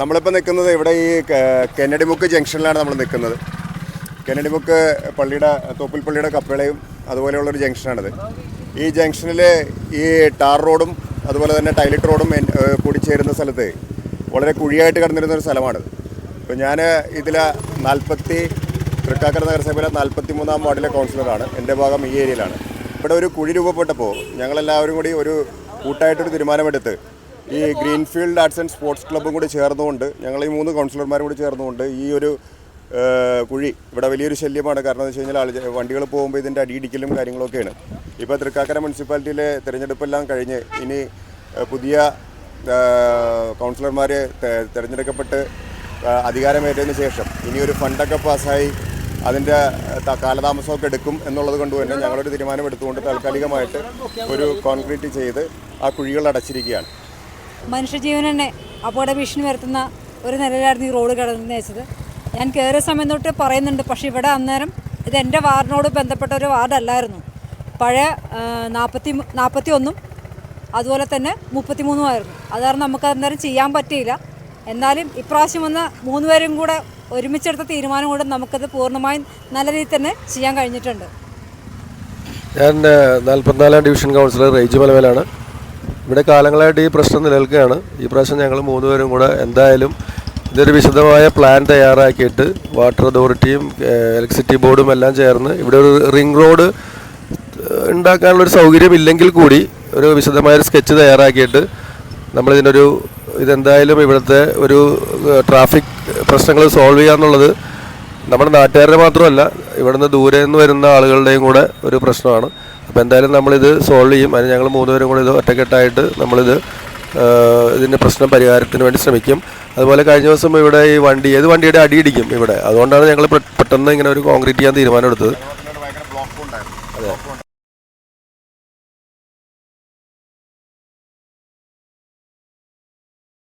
നമ്മളിപ്പോൾ നിൽക്കുന്നത് ഇവിടെ ഈ കെന്നഡി മുക്ക് ജംഗ്ഷനിലാണ് നമ്മൾ നിൽക്കുന്നത്. കെന്നഡി മുക്ക് പള്ളിയുടെ തോപ്പിൽ പള്ളിയുടെ കപ്പളയും അതുപോലെയുള്ളൊരു ജംഗ്ഷനാണിത്. ഈ ജംഗ്ഷനിൽ ഈ ടാർ റോഡും അതുപോലെ തന്നെ ടൈലറ്റ് റോഡും കൂടി ചേരുന്ന സ്ഥലത്ത് വളരെ കുഴിയായിട്ട് കിടന്നിരുന്ന ഒരു സ്ഥലമാണിത് ഇപ്പോൾ ഞാൻ ഇതിൽ നാൽപ്പത്തി തൃക്കാക്കര നഗരസഭയിലെ നാൽപ്പത്തി മൂന്നാം വാർഡിലെ കൗൺസിലറാണ്. എന്റെ ഭാഗം ഈ ഏരിയയിലാണ്. ഇവിടെ ഒരു കുഴി രൂപപ്പെട്ടപ്പോൾ ഞങ്ങളെല്ലാവരും കൂടി ഒരു കൂട്ടായിട്ടൊരു തീരുമാനമെടുത്ത് ഈ ഗ്രീൻഫീൽഡ് ആർട്സ് ആൻഡ് സ്പോർട്സ് ക്ലബ്ബും കൂടി ചേർന്നുകൊണ്ട് ഞങ്ങൾ ഈ മൂന്ന് കൗൺസിലർമാരും കൂടി ചേർന്നുകൊണ്ട് ഈ ഒരു കുഴി ഇവിടെ വലിയൊരു ശല്യമാണ്. കാരണം എന്ന് വെച്ച് കഴിഞ്ഞാൽ ആൾ വണ്ടികൾ പോകുമ്പോൾ ഇതിന്റെ അടിയിടിക്കലും കാര്യങ്ങളൊക്കെയാണ്. ഇപ്പോൾ തൃക്കാക്കര മുനിസിപ്പാലിറ്റിയിലെ തിരഞ്ഞെടുപ്പെല്ലാം കഴിഞ്ഞ് ഇനി പുതിയ കൗൺസിലർമാർ തിരഞ്ഞെടുക്കപ്പെട്ട് അധികാരമേറ്റതിന് ശേഷം ഇനി ഒരു ഫണ്ടൊക്കെ പാസ്സായി അതിന്റെ കാലതാമസമൊക്കെ എടുക്കും എന്നുള്ളത് കൊണ്ട് തന്നെ ഞങ്ങളൊരു തീരുമാനം എടുത്തുകൊണ്ട് താൽക്കാലികമായിട്ട് ഒരു കോൺക്രീറ്റ് ചെയ്ത് ആ കുഴികൾ അടച്ചിരിക്കുകയാണ്. മനുഷ്യജീവനെ അപകട ഭീഷണി വരുത്തുന്ന ഒരു നിലയിലായിരുന്നു ഈ റോഡ് കിടന്നു വെച്ചത്. ഞാൻ കയറിയ സമയം തൊട്ട് പറയുന്നുണ്ട് പക്ഷേ ഇവിടെ അന്നേരം ഇത് എന്റെ വാർഡിനോട് ബന്ധപ്പെട്ട ഒരു വാർഡല്ലായിരുന്നു. പഴയ നാൽപ്പത്തി നാൽപ്പത്തി ഒന്നും അതുപോലെ തന്നെ മുപ്പത്തി മൂന്നുമായിരുന്നു അത് കാരണം നമുക്ക് അന്നേരം ചെയ്യാൻ പറ്റിയില്ല. എന്നാലും ഇപ്രാവശ്യം വന്ന മൂന്ന് പേരും കൂടെ ഒരുമിച്ചെടുത്ത തീരുമാനം കൊണ്ട് നമുക്കത് പൂർണമായും നല്ല രീതിയിൽ തന്നെ ചെയ്യാൻ കഴിഞ്ഞിട്ടുണ്ട്. ഞാൻ നാൽപ്പത്തിനാലാം ഡിവിഷൻ കൗൺസിലർ റേജ് മലമേലാണ് ഇവിടെ കാലങ്ങളായിട്ട് ഈ പ്രശ്നം നിലനിൽക്കുകയാണ്. ഈ പ്രാവശ്യം ഞങ്ങൾ മൂന്നുപേരും കൂടെ എന്തായാലും ഇതൊരു വിശദമായ പ്ലാൻ തയ്യാറാക്കിയിട്ട് വാട്ടർ അതോറിറ്റിയും ഇലക്ട്രിസിറ്റി ബോർഡും എല്ലാം ചേർന്ന് ഇവിടെ ഒരു റിംഗ് റോഡ് ഉണ്ടാക്കാനുള്ളൊരു സൗകര്യം ഇല്ലെങ്കിൽ കൂടി ഒരു വിശദമായൊരു സ്കെച്ച് തയ്യാറാക്കിയിട്ട് നമ്മളിതിനൊരു ഇതെന്തായാലും ഇവിടുത്തെ ഒരു ട്രാഫിക് പ്രശ്നങ്ങൾ സോൾവ് ചെയ്യുക എന്നുള്ളത് നമ്മുടെ നാട്ടുകാരുടെ മാത്രമല്ല ഇവിടുന്ന് ദൂരെ നിന്ന് വരുന്ന ആളുകളുടെയും കൂടെ ഒരു പ്രശ്നമാണ്. അപ്പോൾ എന്തായാലും നമ്മളിത് സോൾവ് ചെയ്യും. അതിന് ഞങ്ങൾ മൂന്നുപേരും കൂടി ഇത് ഒറ്റക്കെട്ടായിട്ട് നമ്മളിത് ഇതിന്റെ പ്രശ്നം പരിഹാരത്തിന് വേണ്ടി ശ്രമിക്കും. അതുപോലെ കഴിഞ്ഞ ദിവസം ഇവിടെ ഈ വണ്ടി ഏത് വണ്ടിയുടെ അടിയിടിക്കും ഇവിടെ? അതുകൊണ്ടാണ് ഞങ്ങൾ പെട്ടെന്ന് ഇങ്ങനെ ഒരു കോൺക്രീറ്റ് ചെയ്യാൻ തീരുമാനമെടുത്തത്. എടുത്തത് അതെ.